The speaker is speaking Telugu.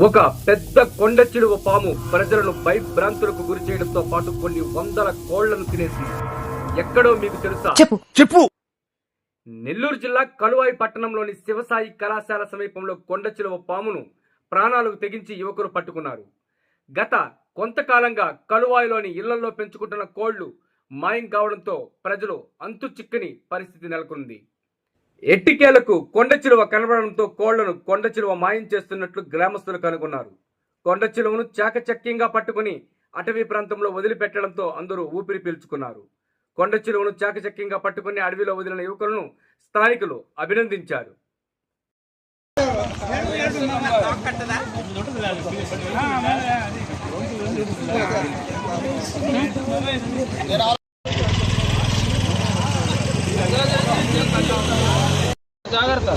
ఒక పెద్ద కొండ చిలువ పాము ప్రజలను భయభ్రాంతులకు గురి చేయడంతో పాటు కొన్ని వందల కోళ్ళను తినేసింది. ఎక్కడో మీకు తెలుసా? చెప్పు. చెప్పు. నెల్లూరు జిల్లా కలువాయి పట్టణంలోని శివసాయి కళాశాల సమీపంలో కొండ చిలువ పామును ప్రాణాలకు తెగించి యువకులు పట్టుకున్నారు. గత కొంతకాలంగా కలువాయిలోని ఇళ్ళలో పెంచుకుంటున్న కోళ్ళు మాయం కావడంతో ప్రజలు అంతు చిక్కని పరిస్థితి నెలకొంది. ఎట్టికేలకు కొండ చిలువ కనబడడంతో కోళ్ళను కొండ చిలువ మాయం చేస్తున్నట్లు గ్రామస్తులు కనుగొన్నారు. కొండ చిలువను చాకచక్యంగా పట్టుకుని అటవీ ప్రాంతంలో వదిలిపెట్టడంతో అందరూ ఊపిరి పీల్చుకున్నారు. కొండ చిలువను చాకచక్యంగా పట్టుకుని అడవిలో వదిలిన యువకులను స్థానికులు అభినందించారు. జాగ్రత్త